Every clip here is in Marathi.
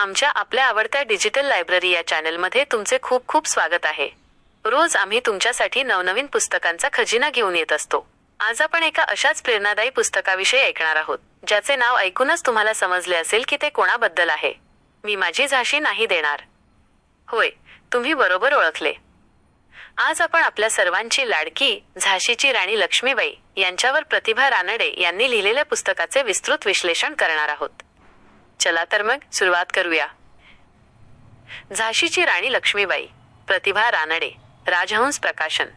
आमच्या आपल्या आवडत्या डिजिटल लायब्ररी या चॅनलमध्ये तुमचे खूप खूप स्वागत आहे. रोज आम्ही तुमच्यासाठी नवनवीन पुस्तकांचा खजिना घेऊन येत असतो. आज आपण एका अशाच प्रेरणादायी पुस्तकाविषयी ऐकणार आहोत ज्याचे नाव ऐकूनच तुम्हाला समजले असेल की ते कोणाबद्दल आहे. मी माझी झाशी नाही देणार. होय तुम्ही बरोबर ओळखले. आज आपण आपल्या सर्वांची लाडकी झाशीची राणी लक्ष्मीबाई यांच्यावर प्रतिभा रानडे यांनी लिहिलेल्या पुस्तकाचे विस्तृत विश्लेषण करणार आहोत. चला तर मग सुरुवात करूया. झाशीची राणी लक्ष्मीबाई प्रतिभा रानडे राजहंस प्रकाशन.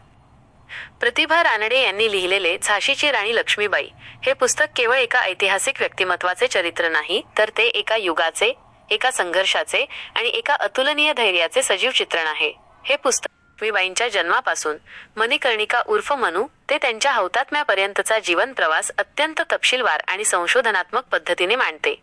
प्रतिभा रानडे यांनी लिहिलेले झाशीची राणी लक्ष्मीबाई हे पुस्तक केवळ एका ऐतिहासिक व्यक्तिमत्वाचे चरित्र नाही तर ते एका युगाचे एका संघर्षाचे आणि एका अतुलनीय धैर्याचे सजीव चित्रण आहे. हे पुस्तक लक्ष्मीबाईंच्या जन्मापासून मणिकर्णिका उर्फ मनू ते त्यांच्या हौतात्म्यापर्यंतचा जीवन प्रवास अत्यंत तपशीलवार आणि संशोधनात्मक पद्धतीने मांडते.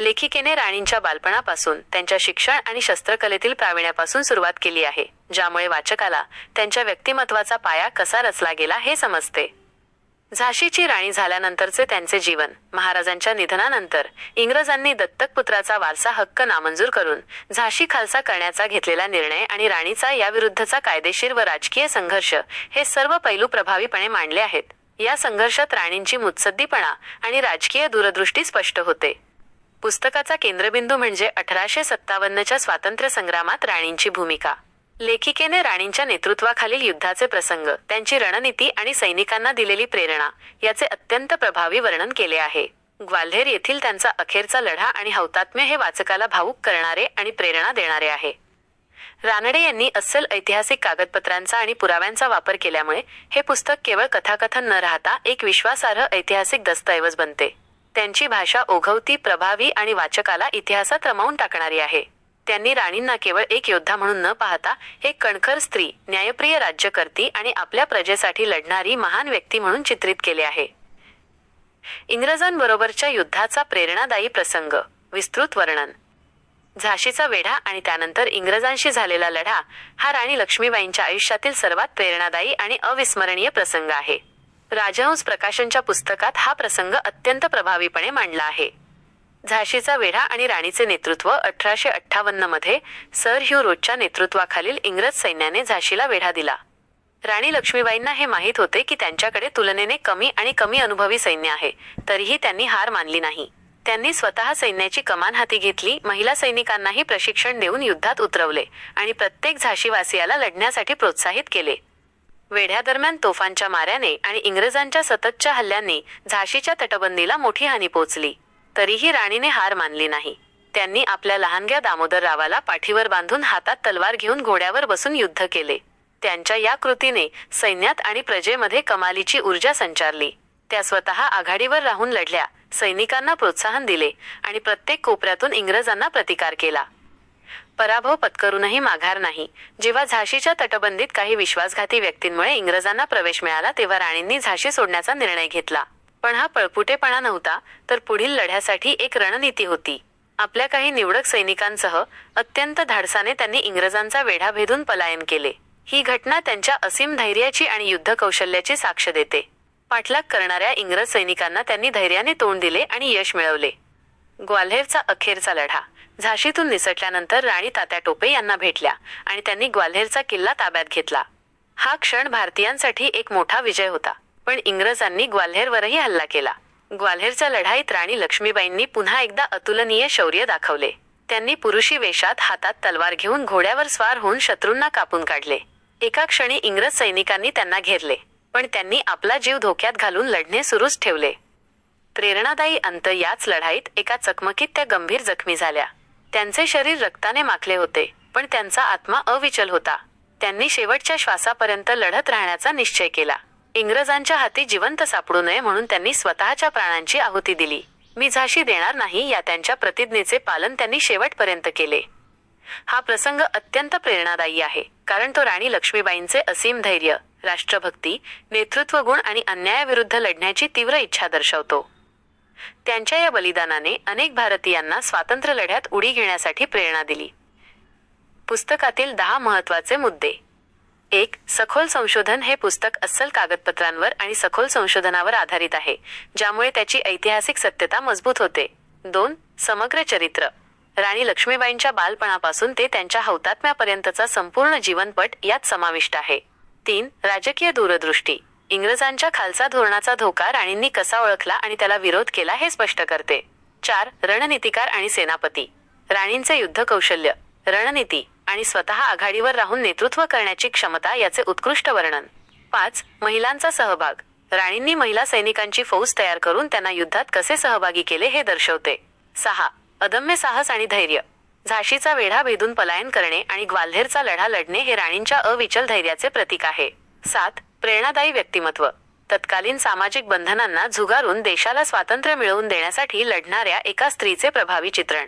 लेखिकेने राणींच्या बालपणापासून त्यांच्या शिक्षण आणि शस्त्रकलेतील प्रावीण्यापासून सुरुवात केली आहे ज्यामुळे वाचकाला त्यांच्या व्यक्तिमत्वाचा पाया कसा रचला गेला हे समजते. झाशीची राणी झाल्यानंतरचे त्यांचे जीवन महाराजांच्या निधनानंतर इंग्रजांनी दत्तक पुत्राचा वारसा हक्क नामंजूर करून झाशी खालसा करण्याचा घेतलेला निर्णय आणि राणीचा याविरुद्धचा कायदेशीर व राजकीय संघर्ष हे सर्व पैलू प्रभावीपणे मांडले आहेत. या संघर्षात राणींची मुत्सद्दीपणा आणि राजकीय दूरदृष्टी स्पष्ट होते. पुस्तकाचा केंद्रबिंदू म्हणजे अठराशे सत्तावन्नच्या स्वातंत्र्य संग्रामात राणींची भूमिका. लेखिकेने राणींच्या नेतृत्वाखालील युद्धाचे प्रसंग त्यांची रणनीती आणि सैनिकांना दिलेली प्रेरणा याचे अत्यंत प्रभावी वर्णन केले आहे. ग्वाल्हेर येथील त्यांचा अखेरचा लढा आणि हौतात्म्य हे वाचकाला भावुक करणारे आणि प्रेरणा देणारे आहे. रानडे यांनी अस्सल ऐतिहासिक कागदपत्रांचा आणि पुराव्यांचा वापर केल्यामुळे हे पुस्तक केवळ कथाकथन न राहता एक विश्वासार्ह ऐतिहासिक दस्तऐवज बनते. त्यांची भाषा ओघवती प्रभावी आणि वाचकाला इतिहासात रमावून टाकणारी आहे. त्यांनी राणींना केवळ एक योद्धा म्हणून न पाहता एक कणखर स्त्री न्यायप्रिय राज्यकर्ती आणि आपल्या प्रजेसाठी लढणारी महान व्यक्ती म्हणून चित्रित केले आहे. इंग्रजांबरोबरच्या युद्धाचा प्रेरणादायी प्रसंग विस्तृत वर्णन. झाशीचा वेढा आणि त्यानंतर इंग्रजांशी झालेला लढा हा राणी लक्ष्मीबाईंच्या आयुष्यातील सर्वात प्रेरणादायी आणि अविस्मरणीय प्रसंग आहे. राजहंस प्रकाशनच्या पुस्तकात हा प्रसंग अत्यंत प्रभावीपणे मांडला आहे. झाशीचा वेढा आणि राणीचे नेतृत्व अठराशे अठ्ठावन्नमध्ये सर ह्यू रोजच्या नेतृत्वाखालील इंग्रज सैन्याने झाशीला वेढा दिला. राणी लक्ष्मीबाईंना हे माहीत होते की त्यांच्याकडे तुलनेने कमी आणि कमी अनुभवी सैन्य आहे तरीही त्यांनी हार मानली नाही. त्यांनी स्वतः सैन्याची कमान हाती घेतली महिला सैनिकांनाही प्रशिक्षण देऊन युद्धात उतरवले आणि प्रत्येक झाशीवासियाला लढण्यासाठी प्रोत्साहित केले. वेढ्यादरम्यान तोफांच्या माऱ्याने आणि इंग्रजांच्या सततच्या हल्ल्यांनी झाशीच्या तटबंदीला मोठी हानी पोचली तरीही राणीने हार मानली नाही. त्यांनी आपल्या लहानग्या दामोदर रावाला पाठीवर बांधून हातात तलवार घेऊन घोड्यावर बसून युद्ध केले. त्यांच्या या कृतीने सैन्यात आणि प्रजेमध्ये कमालीची ऊर्जा संचारली. त्या स्वतः आघाडीवर राहून लढल्या सैनिकांना प्रोत्साहन दिले आणि प्रत्येक कोपऱ्यातून इंग्रजांना प्रतिकार केला. पराभव पत्करूनही माघार नाही. जेव्हा झाशीच्या तटबंदीत काही विश्वासघाती व्यक्तींमुळे इंग्रजांना प्रवेश मिळाला तेव्हा राणींनी झाशी सोडण्याचा निर्णय घेतला. पण हा पळपुटेपणा नव्हता तर पुढील लढ्यासाठी एक रणनीती होती. आपल्या काही निवडक सैनिकांसह अत्यंत धाडसाने त्यांनी इंग्रजांचा वेढा भेदून पलायन केले. ही घटना त्यांच्या असीम धैर्याची आणि युद्ध कौशल्याची साक्ष देते. पाठलाग करणाऱ्या इंग्रज सैनिकांना त्यांनी धैर्याने तोंड दिले आणि यश मिळवले. ग्वाल्हेरचा अखेरचा लढा. झाशीतून निसटल्यानंतर राणी तात्या टोपे यांना भेटल्या आणि त्यांनी ग्वाल्हेरचा किल्ला ताब्यात घेतला. हा क्षण भारतीयांसाठी एक मोठा विजय होता पण इंग्रजांनी ग्वाल्हेरवरही हल्ला केला. ग्वाल्हेरच्या लढाईत राणी लक्ष्मीबाईंनी पुन्हा एकदा अतुलनीय शौर्य दाखवले. त्यांनी पुरुषी वेशात हातात तलवार घेऊन घोड्यावर स्वार होऊन शत्रूंना कापून काढले. एका क्षणी इंग्रज सैनिकांनी त्यांना घेरले पण त्यांनी आपला जीव धोक्यात घालून लढणे सुरूच ठेवले. प्रेरणादायी अंत याच लढाईत एका चकमकीत त्या गंभीर जखमी झाल्या. त्यांचे शरीर रक्ताने माखले होते पण त्यांचा आत्मा अविचल होता. त्यांनी शेवटच्या श्वासापर्यंत लढत राहण्याचा निश्चय केला. इंग्रजांच्या हाती जिवंत सापडू नये म्हणून त्यांनी स्वतःच्या प्राणांची आहुती दिली. मी झाशी देणार नाही या त्यांच्या प्रतिज्ञेचे पालन त्यांनी शेवटपर्यंत केले. हा प्रसंग अत्यंत प्रेरणादायी आहे कारण तो राणी लक्ष्मीबाईंचे असीम धैर्य राष्ट्रभक्ती नेतृत्व गुण आणि अन्यायाविरुद्ध लढण्याची तीव्र इच्छा दर्शवतो. त्यांच्या या बलिदानाने अनेक भारतीयांना स्वातंत्र्य लढ्यात उडी घेण्यासाठी प्रेरणा दिली. पुस्तकातील दहा महत्त्वाचे मुद्दे. एक सखोल संशोधन हे पुस्तक अस्सल कागदपत्रांवर आणि सखोल संशोधनावर आधारित आहे ज्यामुळे त्याची ऐतिहासिक सत्यता मजबूत होते. दोन समग्र चरित्र. राणी लक्ष्मीबाईंच्या बालपणापासून ते त्यांच्या हौतात्म्यापर्यंतचा संपूर्ण जीवनपट यात समाविष्ट आहे. तीन राजकीय दूरदृष्टी. इंग्रजांच्या खालसा धोरणाचा धोका राणींनी कसा ओळखला आणि त्याला विरोध केला हे स्पष्ट करते. चार रणनीतिकार आणि सेनापती. राणींचे युद्ध कौशल्य. रणनीती आणि स्वतः आघाडीवर राहून नेतृत्व करण्याची क्षमता याचे उत्कृष्ट वर्णन. पाच महिलांचा सहभाग. राणींनी महिला सैनिकांची फौज तयार करून त्यांना युद्धात कसे सहभागी केले हे दर्शवते. सहा अदम्य साहस आणि धैर्य. झाशीचा वेढा भेदून पलायन करणे आणि ग्वाल्हेरचा लढा लढणे हे राणींच्या अविचल धैर्याचे प्रतीक आहे. सात प्रेरणादायी व्यक्तिमत्व. तत्कालीन सामाजिक बंधनांना झुगारून देशाला स्वातंत्र्य मिळवून देण्यासाठी लढणाऱ्या एका स्त्रीचे प्रभावी चित्रण.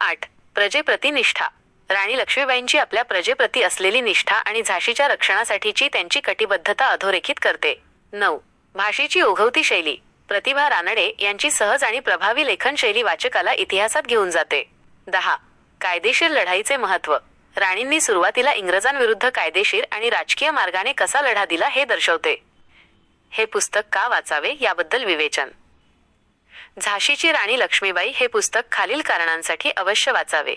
आठ. प्रजेप्रती निष्ठा राणी लक्ष्मीबाईंची आपल्या प्रजेप्रती असलेली निष्ठा आणि झाशीच्या रक्षणासाठीची त्यांची कटिबद्धता अधोरेखित करते. नऊ. भाषेची ओघवती शैली. प्रतिभा रानडे यांची सहज आणि प्रभावी लेखन शैली वाचकाला इतिहासात घेऊन जाते. दहा. कायदेशीर लढाईचे महत्त्व राणींनी सुरुवातीला इंग्रजांविरुद्ध कायदेशीर आणि राजकीय मार्गाने कसा लढा दिला हे दर्शवते. हे पुस्तक का वाचावे याबद्दल विवेचन. झाशीची राणी लक्ष्मीबाई हे पुस्तक खालील कारणांसाठी अवश्य वाचावे.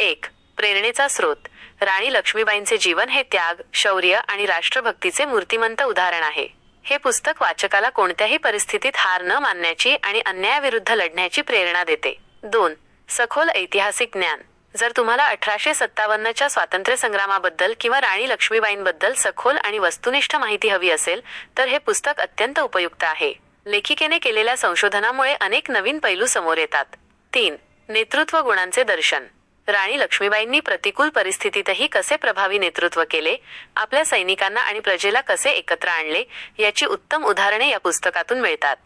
एक प्रेरणेचा स्रोत. राणी लक्ष्मीबाईंचे जीवन हे त्याग शौर्य आणि राष्ट्रभक्तीचे मूर्तिमंत उदाहरण आहे. हे पुस्तक वाचकाला कोणत्याही परिस्थितीत हार न मानण्याची आणि अन्यायाविरुद्ध लढण्याची प्रेरणा देते. दोन सखोल ऐतिहासिक ज्ञान. जर तुम्हाला अठराशे सत्तावन्नच्या स्वातंत्र्य संग्रामाबद्दल किंवा राणी लक्ष्मीबाईंबद्दल सखोल आणि वस्तुनिष्ठ माहिती हवी असेल तर हे पुस्तक अत्यंत उपयुक्त आहे. लेखिकेने केलेल्या संशोधनामुळे अनेक नवीन पैलू समोर येतात. तीन नेतृत्व गुणांचे दर्शन. राणी लक्ष्मीबाईंनी प्रतिकूल परिस्थितीतही कसे प्रभावी नेतृत्व केले आपल्या सैनिकांना आणि प्रजेला कसे एकत्र आणले याची उत्तम उदाहरणे या पुस्तकातून मिळतात.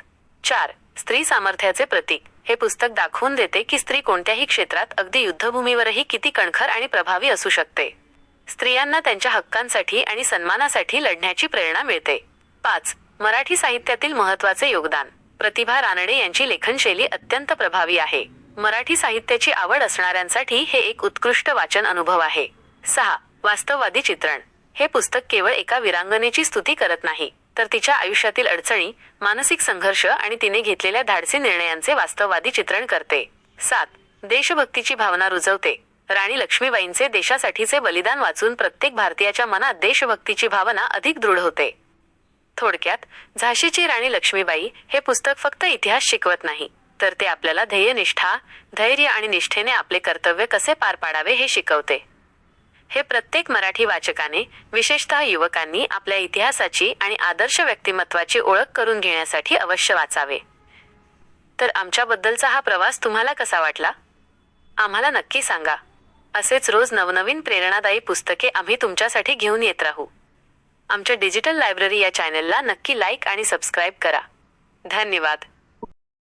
चार स्त्री सामर्थ्याचे प्रतीक. हे पुस्तक दाखवून देते की स्त्री कोणत्याही क्षेत्रात अगदी युद्धभूमीवरही किती कणखर आणि प्रभावी असू शकते. स्त्रियांना त्यांच्या हक्कांसाठी आणि सन्मानासाठी लढण्याची प्रेरणा मिळते. पाच. मराठी साहित्यातील महत्त्वाचे योगदान. प्रतिभा रानडे यांची लेखनशैली अत्यंत प्रभावी आहे. मराठी साहित्याची आवड असणाऱ्यांसाठी हे एक उत्कृष्ट वाचन अनुभव आहे. सहा. वास्तववादी चित्रण. हे पुस्तक केवळ एका विरांगनेची स्तुती करत नाही. तर तिच्या आयुष्यातील अडचणी मानसिक संघर्ष आणि तिने घेतलेल्या धाडसी निर्णयांचे वास्तववादी चित्रण करते. सात. देशभक्तीची भावना रुजवते. राणी लक्ष्मीबाईंचे देशासाठीचे बलिदान वाचून प्रत्येक भारतीयाच्या मनात देशभक्तीची भावना अधिक दृढ होते. थोडक्यात झाशीची राणी लक्ष्मीबाई हे पुस्तक फक्त इतिहास शिकवत नाही तर ते आपल्याला ध्येयनिष्ठा धैर्य आणि निष्ठेने आपले कर्तव्य कसे पार पाडावे हे शिकवते. हे प्रत्येक मराठी वाचकाने विशेषतः युवकांनी आपल्या इतिहासाची आणि आदर्श व्यक्तिमत्वाची ओळख करून घेण्यासाठी अवश्य वाचावे. तर आमच्याबद्दलचा हा प्रवास तुम्हाला कसा वाटला? आम्हाला नक्की सांगा. असेच रोज नवनवीन प्रेरणादायी पुस्तके आम्ही तुमच्यासाठी घेऊन येत राहू. आमच्या डिजिटल लायब्ररी या चॅनलला नक्की लाईक आणि सबस्क्राईब करा. धन्यवाद.